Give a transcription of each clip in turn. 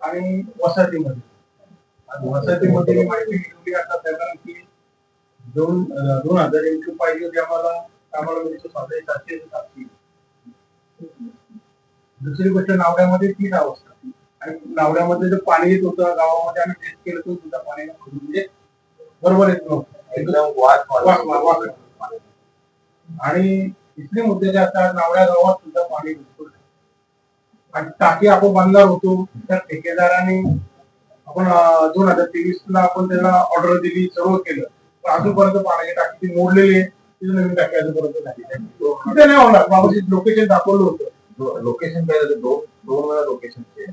आणि वसाहतीमध्ये. आणि वसाहतीमध्ये माहिती मिळवली आता साहेबांना की दोन दोन हजार एम पाहिजे होती आम्हाला. आम्हाला मिळतो सातशे सातशे सातशे दुसरी गोष्ट नावड्यामध्ये तीच अवस्था. आणि नावड्यामध्ये जे पाणी येत होतं गावामध्ये आम्ही टेस्ट केलं तर सुद्धा पाणी म्हणजे बरोबर येत नव्हतं. एकदम आणि तिसरे मुद्दे जे असतात नावड्या गावात सुद्धा पाणी घुसतो आणि टाकी आपण बांधणार होतो त्या ठेकेदाराने आपण दोन हजार तेवीस ला आपण त्याला ऑर्डर दिली सर्व केलं. पण अजूनपर्यंत पाण्याची टाकी ती मोडलेली आहे. तिथे नवीन टाकी अजूनपर्यंत झाली नाही. तिथे नाही होणार. बाबाची लोकेशन दाखवलं होतं. लोकेशन काय झालं? दोन दोन वेळा लोकेशन चेंज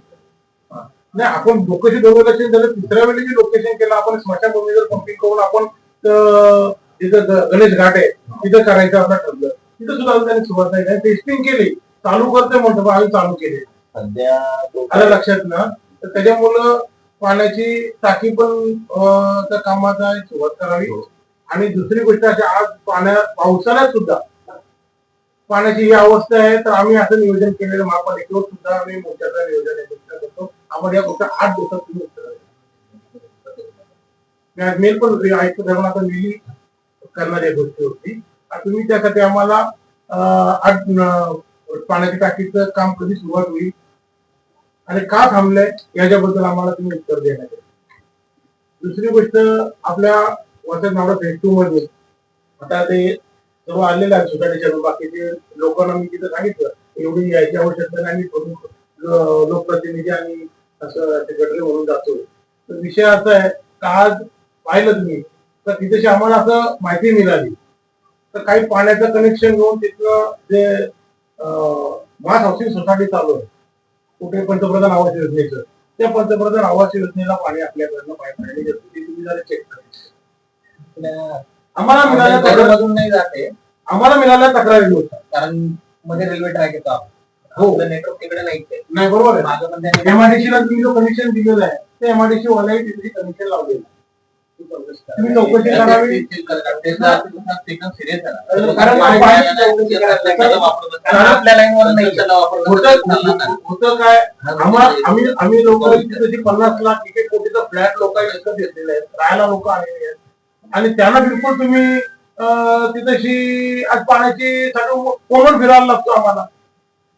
नाही आपण लोकेशन दोन लोकेशन झालं तिसऱ्या वेळी जे लोकेशन केलं आपण स्मशानभूमी जर पंपिंग करून आपण तिथं गणेश घाट आहे तिथं करायचं आपलं ठरलं. तिथं सुद्धा त्यांनी सुरुवात नाही. टेस्टिंग केली. चालू करते म्हणतो आम्ही चालू केले सध्या तो- आलं लक्षात ना तर त्याच्यामुळं पाण्याची टाकी पण अं, त्या कामाचा सुरुवात करावी. आणि दुसरी गोष्ट अशी आज पाण्या पावसाळ्यात सुद्धा पाण्याची ही अवस्था आहे तर आम्ही असं नियोजन केलेलं महापालिकेवर सुद्धा आम्ही मोर्चाचं नियोजन आहे करतो. आम्हाला या गोष्टी आठ दिवसात तुम्ही उत्तर द्या. मी आज मेल पण आयुक्त साहेबांना आता लिहिली करणार या गोष्टीवरती. आणि तुम्ही त्यासाठी आम्हाला अं, आठ पाण्याच्या टाकीचं काम कधी सुरुवात होईल? आणि का थांबलंय? याच्याबद्दल आम्हाला तुम्ही उत्तर देण्यात दुसरी गोष्ट आपल्या वसंत नावडा फेज टू मध्ये आता ते सर्व आलेले आहेत सुटाणीच्या बाकीचे लोकांना मी तिथं सांगितलं एवढी यायची आवश्यकता नाही आम्ही प्रमुख लोकप्रतिनिधी आणि असं ते म्हणून जातो. तर विषय असा आहे का आज पाहिलं तुम्ही? तर तिथेशी आम्हाला असं माहिती मिळाली. तर काही पाण्याचं कनेक्शन घेऊन तिथलं जे मास हाऊसिंग सोसायटी चालू आहे. कुठे पंतप्रधान आवास योजनेचं. त्या पंतप्रधान आवास योजनेला पाणी आपल्याकडनं पाईप लाईन येतं. ती तुम्ही जरा चेक करा. आम्हाला मिळाल्या तक्रार- घरामधून नाही जाते. आम्हाला मिळाल्या तक्रारी होत्या. कारण मध्ये रेल्वे ट्रॅक येतो हो. नेटवर्क तिकडे आहे नाही बरोबर आहे. माझं एमआयडीसी ला तुम्ही जो कनेक्शन दिलेलं आहे ते एमआयडीसी वालाही तिथे कनेक्शन लावलेलं आहे. तुम्ही चौकशी करावी. होतं काय? आम्ही आम्ही लोक पन्नास लाख एक एक कोटीचा फ्लॅट लोक विकत घेतलेले आहेत. राहायला लोक आलेले आहेत. आणि त्यांना बिलकुल तुम्ही तिथेशी आज पाण्याची कोणून फिरायला लागतो आम्हाला.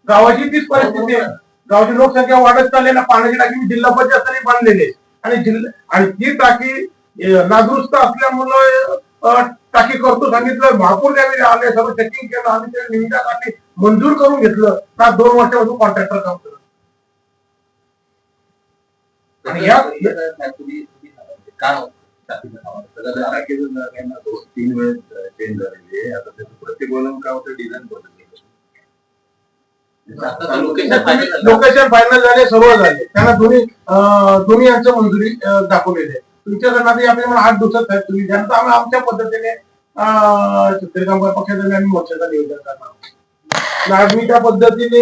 गावाची तीच परिस्थिती आहे. गावाची लोकसंख्या वाढत चालली ना पाण्याची टाकी जिल्हा परिषदाने बांधलेली आहे. आणि जिल्हा आणि ती टाकी अं, नादुरुस्त असल्यामुळं टाकी करतो सांगितलं. महापूर त्यावेळी आले सगळं चेकिंग केलं आणि ते निविदासाठी मंजूर करून घेतलं. का दोन वर्षापासून कॉन्ट्रॅक्टर काम करत आणि या काय तीन वेळेस चेंज झालेली आहे. आता त्याचं प्रत्येक वेळेला काय होतं? डिझाईन बदलली लोकेशन फायनल झाले. सर्व झाले. त्यांना दोन्ही दोन्ही यांचं मंजुरी दाखवलेली आहे. तुमच्या आता आपल्याला आठ दिवसात साहेब. तुम्ही द्या आम्ही आमच्या पद्धतीने अं, शेतकरी कामगार पक्षाचं आम्ही मोर्चाचं नियोजन करणार आहोत. आज मी त्या पद्धतीने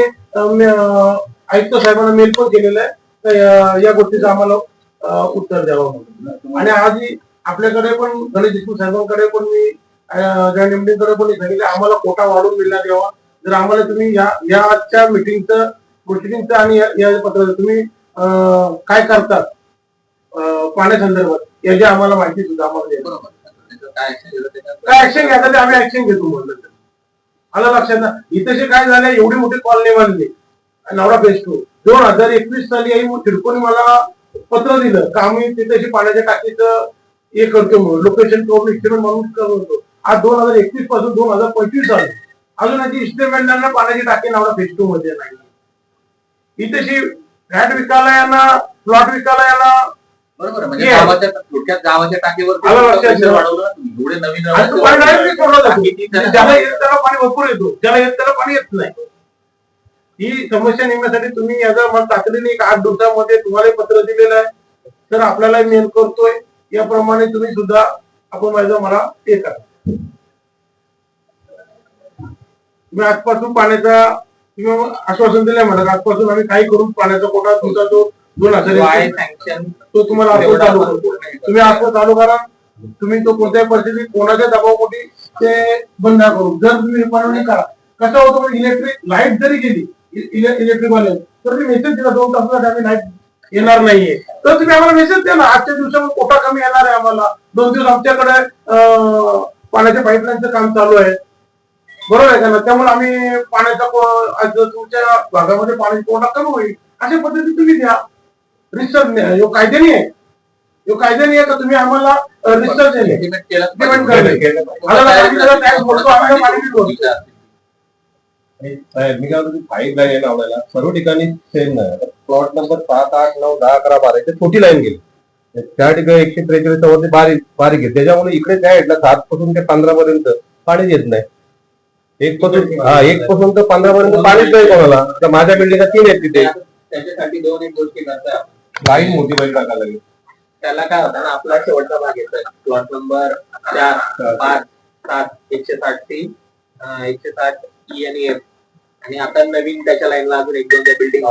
आयुक्त साहेबांना मेल पण केलेला आहे. तर या गोष्टीचं आम्हाला उत्तर द्यावं म्हणून. आणि आजही आपल्याकडे पण गणेश देशमुख साहेबांकडे पण मी अं, पण सांगितलं आम्हाला कोटा वाढवून मिळण्यात यावा जर आम्हाला तुम्ही या या आजच्या मिटिंगचं गोष्टींचं आणि या पत्राचं तुम्ही काय करतात? पाण्यासंदर्भात. याची आम्हाला माहिती सुद्धा आम्हाला द्या. काय ऍक्शन घ्यायचं ते आम्ही ऍक्शन घेतो म्हणलं तर. आलं लक्षात ना? इथे काय झालं एवढी मोठी कॉलनी बांधली नवरा बेस्ट दोन हजार एकवीस साली आई तिडकोनी मला पत्र दिलं का आम्ही तिथे पाण्याच्या टाकीचं हे करतो म्हणून लोकेशन करून इस्टिमेट म्हणून करतो. आज दोन हजार एकवीसपासून दोन हजार पंचवीस आले अजून याची इस्टिमेट त्यांना पाण्याची टाकी नावडा फेज टू मध्ये नाही. इथेशी फ्लॅट विकायला यांना प्लॉट विकायला यांना बरोबर. म्हणजे. गावाच्या थोडक्यात गावाच्या टाकीवर आलं लक्षात. वाढवलं. एवढे नवीन आणि तो पाणी त्याला- ज्याला त्याला भरपूर येतो ज्याला येत त्याला पाणी येत नाही ही समस्या निघण्यासाठी तुम्ही याचा मला तातडीने एक आठ दिवसामध्ये तुम्हाला पत्र दिलेलं आहे तर आपल्याला मेल करतोय याप्रमाणे तुम्ही सुद्धा आपण माझं मला हे करा तुम्ही आजपासून पाण्याचा तुम्ही आश्वासन दिलंय मला आजपासून आम्ही काही करून पाण्याचा कोटा तुमचा जो दोन हजार तो तुम्हाला आपण चालू आपण. तुम्ही आता चालू करा. तुम्ही तो कोणत्याही परिस्थितीत कोणाच्या दबावापोटी ते बंद करू. जर तुम्ही पाणी करा. कसं होतं इलेक्ट्रिक लाइट जरी गेली इलेक्ट्रिक वाले तर ते मेसेज दिला दोन तासासाठी आम्ही लाइट येणार नाहीये. तर तुम्ही आम्हाला मेसेज द्या ना. आजच्या दिवसामध्ये कोटा कमी येणार आहे आम्हाला. दोन दिवस आमच्याकडे पाण्याच्या पाईपलाईनचं काम चालू आहे. बरोबर आहे का ना? त्यामुळे आम्ही पाण्याचा तुमच्या भागामध्ये पाणी कोटा कमी होईल. अशा पद्धती तुम्ही द्या. रिसर्च यो कायद्याने आहे. यो कायद्याने आहे का तुम्ही आम्हाला रिसर्च मी काय म्हणतो फाईव्ह लाईन आहे लावलेला सर्व ठिकाणी सेम नाही. प्लॉट नंबर सात आठ नऊ दहा अकरा बारा इथे छोटी लाईन गेली. त्या ठिकाणी एकशे त्रेचाळीस वरती बारीक बारीक आहे. त्याच्यामुळे इकडे काय आहे ना, सात पासून ते पंधरा पर्यंत पाणी येत नाही. एक पासून हा एक पासून तर पंधरा पर्यंत पाणीच नाही कोणाला. माझ्या बिल्डिंगला तीन आहेत तिथे. त्याच्यासाठी दोन एक गोष्टी करतोय आपण लाईन मोठी बाईक टाकायला लागेल. त्याला काय होतं ना आपला शेवटचा भाग येतोय. प्लॉट नंबर चार पाच सात एकशे साठ सी एकशे साठ ई आणि एफ आणि आता नवीन त्याच्या लाईनला अजून एक दोन बिल्डिंग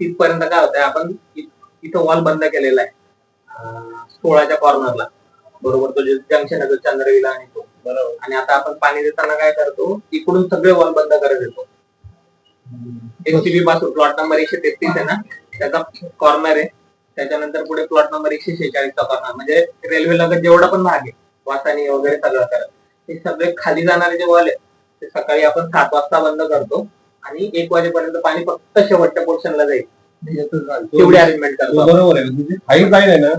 तिथपर्यंत काय होतंय आपण इथं वॉल बंद केलेला आहे. सोळाच्या कॉर्नरला बरोबर तो जंक्शन आहे तो चंद्रविला आणि तो. बरोबर. आणि आता आपण पाणी देताना काय करतो इकडून सगळे वॉल बंद करत येतो. एमसीबी पासून प्लॉट नंबर एकशे तेहतीस आहे ना? त्याचा कॉर्नर आहे. त्याच्यानंतर पुढे प्लॉट नंबर एकशे शेहेचाळीसचा कॉर्नर म्हणजे रेल्वे लगत जेवढा पण भाग आहे. वासानी वगैरे सगळं करत हे सगळे खाली जाणारे जे वॉल आहे ते सकाळी आपण सात वाजता बंद करतो. आणि एक वाजेपर्यंत पाणी फक्त शेवटच्या पोर्शनला जाईल. तेवढी अरेंजमेंट करतो. बरोबर आहे. लाईन आहे ना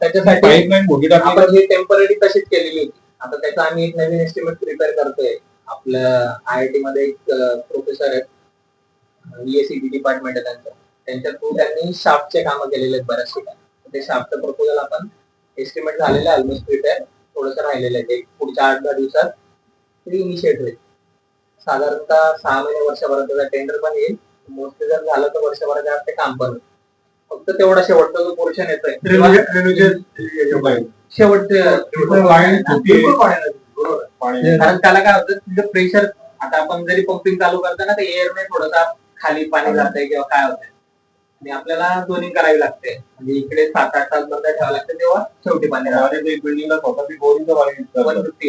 त्याच्यासाठी आपण ही टेंपररी तशीच केलेली होती. आता त्याचा आम्ही एक नवीन एस्टिमेट प्रिपेअर करतोय. आय टी मध्ये एक प्रोफेसर आहेत. ईएसईबी डिपार्टमेंट आहे त्यांचं. त्यांच्या थ्रू त्यांनी शाफ्टचे कामं केलेले आहेत बऱ्याच ठिकाणी ते शाफ्टचं प्रपोजल आपण एस्टिमेट झालेलं आहे ऑलमोस्ट प्रिपेअर थोडंसं राहिलेलं आहे. ते पुढच्या आठ दहा दिवसात ते इनिशिएट होईल. साधारणतः सहा महिने वर्षभराचा टेंडर पण येईल. मोस्टली जर झालं तर वर्षभराच्या आत ते काम पण होईल. फक्त तेवढा शेवटचा जो पोर्शन येतोय. पाणी कारण त्याला काय होतं तिथं प्रेशर आता आपण जरी पंपिंग चालू करताना ते एअरने थोडंसं खाली पाणी जातंय किंवा काय होतंय. आणि आपल्याला दोन्ही करावी लागते. म्हणजे इकडे सात आठ तास बंद ठेवावं लागतं तेव्हा शेवटी पाणी बिल्डिंगला स्वतःची. वन फिफ्टी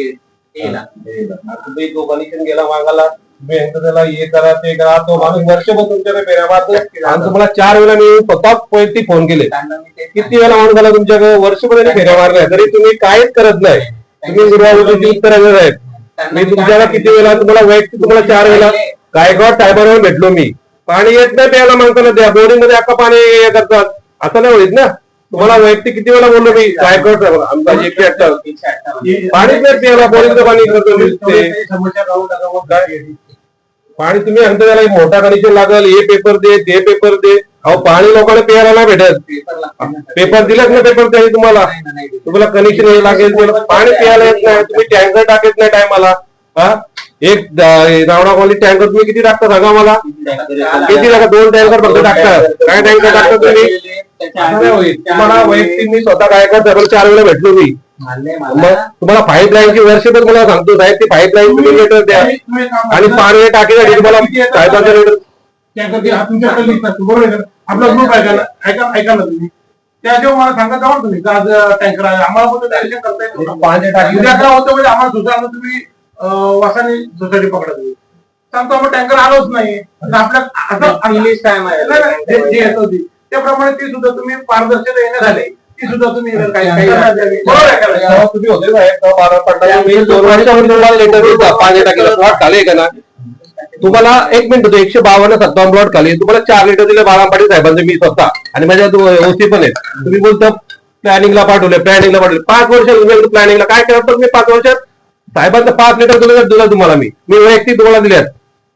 येईल आता तुम्ही जो कनेक्शन गेला मागाला. तुम्ही यांचं त्याला हे करा ते करा. तो माणूस वर्षभर तुमच्याकडे फेऱ्या मारतो आणि तुम्हाला चार वेळा मी स्वतः वैयक्तिक फोन केले. किती वेळा माणूस झाला तुमच्याकडे? वर्षभर फेऱ्या मारल्या. तरी तुम्ही काहीच करत नाही. तुम्ही आहेत. मी तुमच्याला काय किती वेळा तुम्हाला वैयक्तिक तुम्हाला चार वेळा गायकवाड साहेबांवर भेटलो मी. पाणी येत नाही प्यायला माणसाला द्या. बोरिंगमध्ये अख्खा पाणी हे करतात. असं नाही होईल ना. तुम्हाला वैयक्तिक किती वेळा बोललो मी? काय करतो आमचा एकशे अठ्ठावीस पाणीच नाही प्यायला बोरिंगचं पाणी करतो पाणी तुम्ही अंतर त्याला मोठा कनेक्शन लागल. हे पेपर दे ते पेपर दे. अहो पाणी लोकांना प्यायला नाही भेटत. पेपर लागतो ना. पेपर दिलाच ना पेपर त्याने तुम्हाला. तुम्हाला कनेक्शन हे लागेल. पाणी प्यायला येत नाही. तुम्ही टँकर टाकत नाही टायमाला. हा? एक रावणा कॉलनी टँकर तुम्ही किती टाकता सांगा मला? किती टाका? दोन टँकर फक्त टाकतात काय टँकर टाकता तुम्ही. तुम्हाला वैयक्तिक मी स्वतः काय करतो चार वेळा भेटलो मी. मग. तुम्हाला पाईप लाईनची वर्षभर मला सांगतो साहेब ती पाईप लाईन तुम्ही लेटर द्या. आणि. पाणी टाकीसाठी तुम्हाला साहेबांचं लेटर बरोबर का? आपला ग्रुप ऐका ना ऐका ऐका ना तुम्ही. त्याच्यावर मला सांगा जावा तुम्ही का आज टँकर आहे? आम्हाला पण. पाणी टाकी म्हणजे आम्हाला दुसऱ्यांना तुम्ही वासाने सोसायटी पकडा तुम्ही सांगतो आपण टँकर आलोच नाही. आपल्या. त्याप्रमाणे ती सुद्धा तुम्ही पारदर्शकता येण्यात आली. ती सुद्धा तुम्ही काही होते तुम्हाला एक मिनिट होतो एकशे बावन्न सत्तावन्न प्लॉट खाली. तुम्हाला चार लिटर दिले बारा पाटील साहेबांचे मी स्वतः. आणि माझ्या ओसी पण आहेत. तुम्ही बोलता प्लॅनिंगला पाठवले प्लॅनिंगला पाठवले पाच वर्ष प्लॅनिंगला काय केलं तर मी पाच वर्षात? साहेबांचं पाच लिटर दिलं दिलं तुम्हाला मी. मी वैयक्तिक तुम्हाला दिल्यात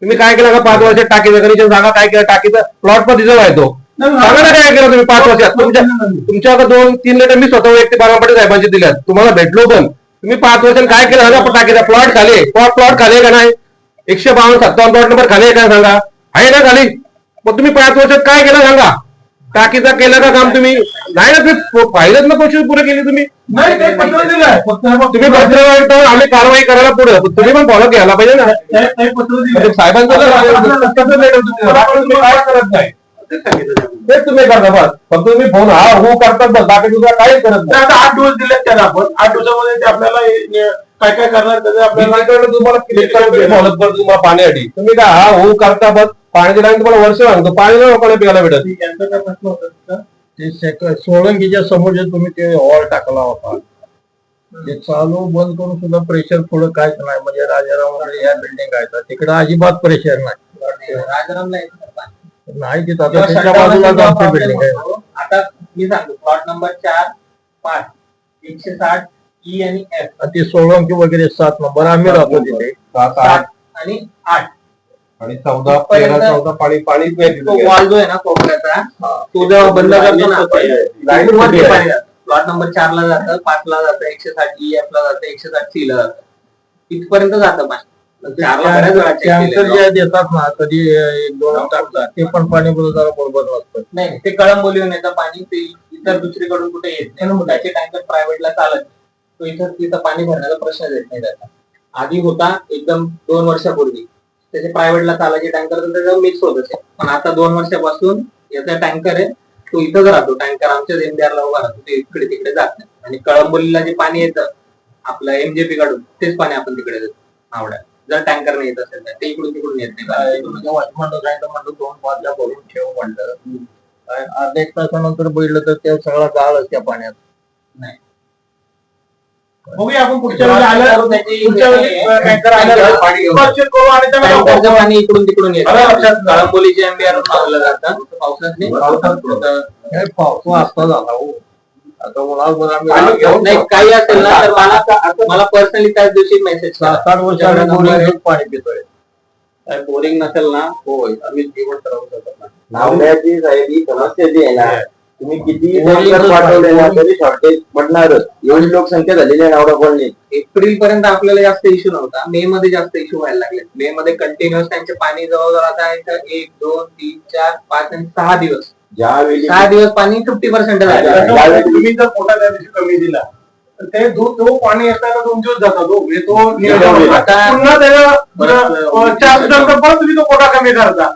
तुम्ही काय केलं का पाच वर्षात टाकीचं कनेक्शन सांगा काय केलं? टाकीचं प्लॉट पण रिझर्व आहे तो. सांगा ना काय केलं तुम्ही पाच वर्षात? तुमच्या तुमच्याकडे दोन तीन लिटर मी स्वतः वैयक्तिक बारामती साहेबांचे दिल्यात तुम्हाला भेटलो पण. तुम्ही पाच वर्षात काय केलं सांगा टाकीचा प्लॉट खाली प्लॉट प्लॉट खाली का नाही? एकशे बावन्न सत्तावन्न प्लॉट नंबर खाली आहे का सांगा? आहे ना खाली. मग तुम्ही पाच वर्षात काय केलं सांगा? टाकीचा केलं का काम तुम्ही? नाही ना तुम्ही पाहिलंच ना प्रोसेस पुरे केली तुम्ही? नाही काही पत्र दिलंय. फक्त मग तुम्ही पत्र वाटतो आम्ही कारवाई करायला पुढे. तुम्ही पण फॉलो घ्यायला पाहिजे ना. काही- काही पत्र. म्हणजे साहेबांचं काय करत नाही? तेच तुम्ही करता बस. फक्त तुम्ही फोन हा हो करतात बस. बाकी दुसरा काहीच करत नाही. आता आठ दिवस दिलेत त्याला आपण. आठ दिवसामध्ये ते आपल्याला काय काय करणार त्याचे आपल्याला तुम्हाला पाण्यासाठी. तुम्ही काय हा हो करता बस. पाण्याची टाइम तुम्हाला वर्ष लागतो पाणी नाही लोकांना प्यायला भेटत. यांचा काय प्रश्न होता? ते सोळंकीच्या समोर जे तुम्ही ते हॉल टाकला होता ते चालू बंद करून सुद्धा प्रेशर थोडं काहीच नाही. म्हणजे राजाराम वगैरे या बिल्डिंग आहेत. तिकडे अजिबात प्रेशर नाही. पाणी. नाही तिथं. आता त्याच्या बाजूला आमची बिल्डिंग आहे. आता मी सांगतो प्लॉट नंबर चार पाच एकशे साठ ई आणि एफ आणि ते सोळंकी वगैरे सात नंबर आम्ही राहतो तिथे. सात आठ आणि आठ. आणि चौदा तेरा चौदा पाणी तिथे. वॉल जो आहे ना कोपऱ्याचा तो जेव्हा बंद करतो ना? पाणी प्लॉट नंबर चार ला जातं पाच ला जातं एकशे साठ ई एफ ला जातं एकशे साठ सी ला जातं. इथपर्यंत जातं पाणी. कॅन्सर. जे देतात ना कधी एक दोन टाकतात ते पण पाणी जरा बरोबर नसतं नाही ते कळंबोलीहून येतं पाणी ते इतर दुसरीकडून कुठे येत नाही. मग त्याचे टँकर प्रायव्हेटला चालत. तो इथं तिथं पाणी भरण्याचा प्रश्न येत नाही त्याचा. आधी होता एकदम दोन वर्षापूर्वी. त्याचे प्रायव्हेटला चालायचे टँकर तर त्याच्यावर मिक्स होत असे पण आता दोन वर्षापासून याचा टँकर आहे तो इथंच राहतो. टँकर आमच्याच एमडीआरला उभा राहतो. ते इकडे तिकडे जात नाही. आणि कळंबोलीला जे पाणी येतं आपलं एमजेपी काढून तेच पाणी आपण तिकडे देतो आवड्या जर टँकर नाही येत असेल तर ते इकडून तिकडून येत नाही. म्हणलं दोन बादल्या भरून ठेव म्हणलं. अर्ध्या एक तासानंतर बघितलं तर त्या सगळा गाळच त्या पाण्यात. बघूया आपण पुढच्या वेळी आलं. पुढच्या वेळी टँकर करू आणि टँकरचं पाणी इकडून तिकडून येतं आलं लक्षात? कळंबोलीचे एमबीआर लावलं जातं पावसात नाही. तर- काय पाऊस असता झाला हो. आता नाही काही असेल ना तर मला मला पर्सनली त्याच दिवशी मेसेज सात आठ वर्ष पाणी पितोय. बोरिंग नसेल ना. होय आम्ही जीवन राहू शकत नाही. साहेब ही समस्या जी आहे ना तुम्ही किती पाठवले ना. तरी शॉर्टेज पडणारच एवढी लोकसंख्या झालेली आहे नावडा कॉलनी एप्रिल पर्यंत आपल्याला जास्त इश्यू नव्हता. मे मध्ये जास्त इश्यू व्हायला लागले. मे मध्ये कंटिन्युअस त्यांचे पाणी जवळजवळ आता एक दोन तीन चार पाच आणि सहा दिवस. ज्यावेळी सहा दिवस पाणी फिफ्टी पर्सेंट तुम्ही जर पोटा त्या दिवशी कमी दिला तर ते दूध तो पाणी येताना तुमच्याच जातात तो म्हणजे तो पुन्हा त्याला चार दिवसानंतर परत तुम्ही तो कोटा कमी करता.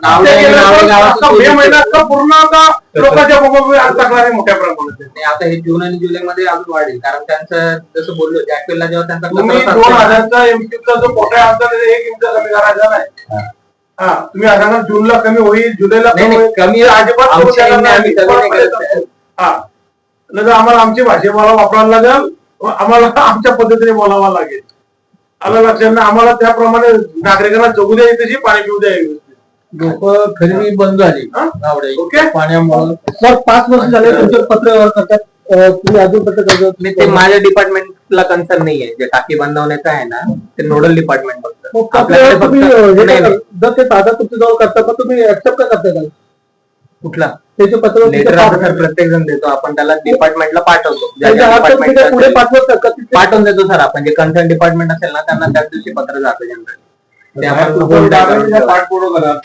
मे महिन्यात पूर्ण आता लोकांच्या मोबाईल तक्रारी मोठ्या प्रमाणात आहेत. आणि आता हे जून आणि जुलै मध्ये अजून वाढेल कारण त्यांचं जसं बोललो जॅकवेलला जेव्हा त्यांचा तुम्ही कचरा दोन हजारचा एमक्यूचा जो कोटा आहे आमचा त्याचा एक इंच कमी करायचा नाही हा तुम्ही आता सांगा जूनला कमी होईल जुलैला नाही, कमी नाही, होईल. कमी अजिबात आमच्या करू शकत यांनी नाही. आम्ही कमी नाही करत आहे. हा नाही तर आम्हाला आमची भाषेमाला वापरायला लागेल व आम्हाला आमच्या पद्धतीने बोलावं लागेल आलं लक्षात आम्हाला त्याप्रमाणे नागरिकांना जगू द्या तशी पाणी पिऊ द्या. लोक खरेदी बंद झाली? नावडे ओके. पाण्यामुळे. सर पाच वर्ष झाले तुमचे पत्र करतात. तुम्ही अजून पत्र करतात? नाही, ते माझ्या डिपार्टमेंटला कन्सर्न नाहीये. जे टाकी बांधवण्याचं आहे ना ते नोडल डिपार्टमेंट बघतं. मग आपल्याकडे. जर ते दादा तुमच्या जवळ करतात तर तुम्ही ऍक्सेप्ट का करता का कुठला? त्याचे पत्र प्रत्येक जण देतो. आपण त्याला डिपार्टमेंटला पाठवतो. पुढे पाठवत? पाठवून देतो सर आपण. जे कन्सर्न डिपार्टमेंट असेल ना त्यांना त्याच दिवशी पत्र जातं जनरल करतो.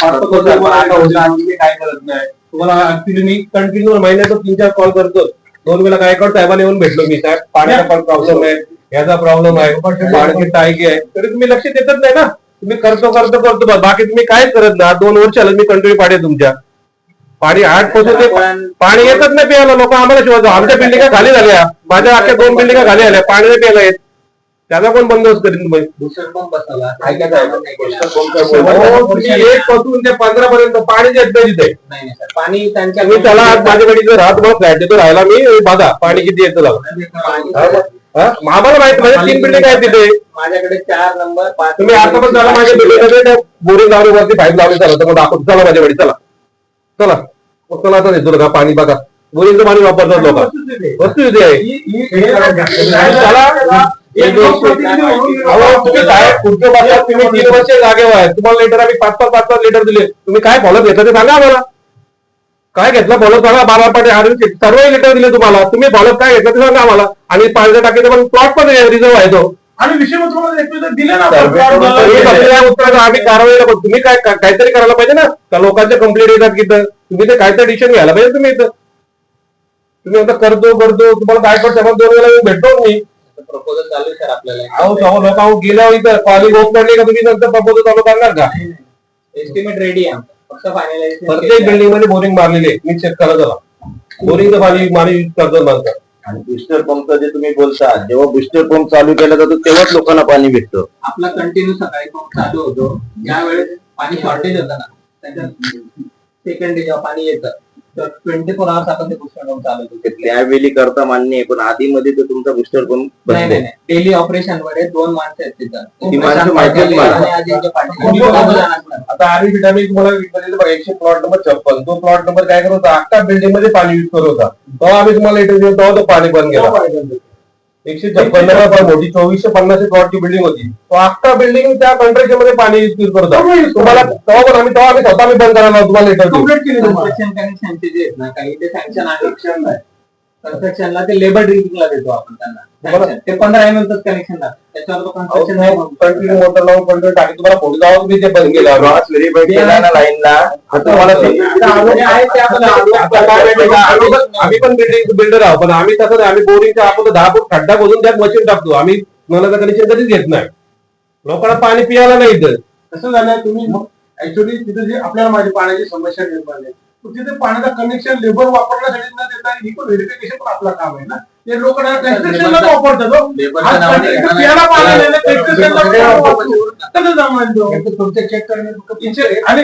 करतो, सर. तुम्हाला होणार, तुम्ही काय करत नाही. तुम्हाला ऍक्च्युली मी कंटिन्यू महिन्यात तीन चार कॉल करतो. दोन वेळा गायकवाड साहेबांना येऊन भेटलो मी. साहेब पाण्याचा पण प्रॉब्लेम आहे याचा प्रॉब्लेम आहे पाण्याची टाकी आहे. तरी तुम्ही लक्ष देतच नाही ना. तुम्ही करतो करतो करतो. बाकी तुम्ही काहीच करत नाही. दोन वर्ष आलं मी कंटिन्यू आहे तुमच्या. पाणी आठपासून ते पाणी येतच नाही प्यायला. लोक आम्हाला शिवाय आमच्या बिल्डिंगा खाली झाल्या? माझ्या अख्ख्या दोन बिल्डिंगा खाली झाल्या? पाणी नाही प्यायला येत. त्याचा कोण बंदोबस्त करीन तुम्ही पंप बसवला हो, एक पासून ते पंधरा पर्यंत पाणी येत नाही तिथे. नाही नाही सर. पाणी त्यांच्या तुम्ही चला आज माझ्याकडे जर राहत मला फ्लॅट देतो राहायला मी बघा पाणी किती येतं लावा. हा? आम्हाला माहिती माझ्या तीन बिल्डिंग आहेत तिथे. माझ्याकडे चार नंबर पाच तुम्ही आता पण चला माझ्या बिल्डिंग बोरिंग लावली वरती पाईप लावली चला तर मग दाखवतो. चला माझ्याकडे चला. चला. मग चला आता देतो का पाणी बघा. बोरिंगचं पाणी वापरतात लोक. वस्तू इथे आहे. चला. तुम्ही तीन वर्ष जागेवर आहे तुम्हाला लिटर आम्ही पाच पाच पाच पाच लिटर दिले. तुम्ही काय फॉलो घेतलं ते सांगा आम्हाला. काय घेतलं फॉलो सांगा. बारा पाटे आधी सर्व लिटर दिले तुम्हाला. तुम्ही फॉलो काय घेतलं ते सांगा आम्हाला. आणि पाण्याच्या टाकीचा पण प्लॉट पण रिझर्व आहे तो. आणि विषय दिले ना उत्तराचं आम्ही कारवाईला बघ तुम्ही काय काहीतरी करायला पाहिजे ना? का लोकांच्या कंप्लेंट येतात की. तुम्ही ते काहीतरी डिसिजन घ्यायला पाहिजे तुम्ही इथं? तुम्ही आता करतो करतो. तुम्हाला काय करतो दोन वेळा भेटतो मी. प्रपोजल चालू आहे सर आपल्याला. अहो अहो लोक अहो इथं कॉलिंग होत पडली का तुम्ही? नंतर प्रपोजल चालू करणार का? एस्टिमेट रेडी आहे आमचं. फक्त फायनलाइज प्रत्येक बिल्डिंगमध्ये बोरिंग मारलेली आहे. मी चेक करा जरा. बोरिंगचं पाणी पाणी यूज करतो माणसं. आणि बुस्टर पंप जे तुम्ही बोलता जेव्हा बुस्टर पंप चालू केला जातो तेव्हाच लोकांना पाणी भेटतं. आपला कंटिन्यू सकाळी पंप चालू होतो. ज्यावेळेस पाणी शॉर्टेज होतं ना त्याच्यात सेकंड डे जेव्हा पाणी येतं ट्वेंटी फोर आवर्स आपण ते बुस्टर ते त्यावेळी करता मान्य आहे पण आधी मध्ये तर तुमचा बुस्टर पंप नाही डेली ऑपरेशनमध्ये दोन माणसं आहेत ती माणसं मला. आता आम्ही बिटा मी तुम्हाला बघा एकशे प्लॉट नंबर छप्पन तो प्लॉट नंबर काय करत होता? अख्खा बिल्डिंगमध्ये पाणी यूज करत होता. तेव्हा आम्ही तुम्हाला लेटर देऊ तेव्हा तो पाणी बंद केला. एकशे नंबर मोठी चोवीसशे पन्नास प्लॉटची बिल्डिंग होती. तो अख्खा बिल्डिंग त्या कंट्रक्शनमध्ये पाणी यूज करत. होता तुम्हाला तेव्हा पण आम्ही तेव्हा आम्ही स्वतः आम्ही बंद करायला तुम्हाला लेटर कनेक्शनचे जे आहेत ना काही ते सँक्शन आहे. कन्स्ट्रक्शनला ते लेबर ड्रिंकिंगला देतो आपण त्यांना. ते पंधरा एम एलच कनेक्शन त्याच्यावर तो कन्स्ट्रक्शन नाही होत. कंटिन्यू मोटर लावून कंटिन्यू टाकी. तुम्हाला तुम्ही ते बंद केलं. केला ना लाईनला तर आम्ही पण- बिल्डिंग बिल्डर आहोत. पण आम्ही तसं आम्ही बोरिंगच्या आपण दहा फूट खड्डा खोदून त्यात मशीन टाकतो. आम्ही नळाचं कनेक्शन कधीच घेत नाही. लोकांना पाणी पियाला नाही इथं कसं झालं तुम्ही ऍक्च्युली तिथे जे आपल्याला माझी पाण्याची समस्या निर्माण आहे तिथे पाण्याचं कनेक्शन लेबर वापरण्यासाठी न देता ही पण व्हेरिफिकेशन पण आपलं काम आहे ना. ते लोक कन्स्ट्रक्शनला वापरतात हो. तो? करणे इथे- आणि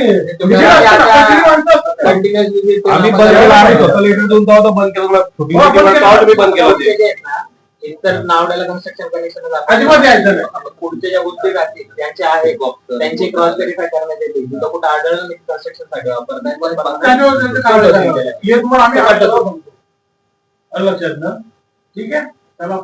बंद केलं एकतर नावड्याला कन्स्ट्रक्शन कनेक्शन अजिबात यायचं नाही. पुढचे ज्या उद्योग असतील त्यांचे आहे. त्यांची क्रॉस व्हेरीफाय करण्यात येते तिथं कुठं आढळलं नाही कन्स्ट्रक्शनसाठी वापरताय तुम्हाला आम्ही लक्षात ना ठीक आहे? चला.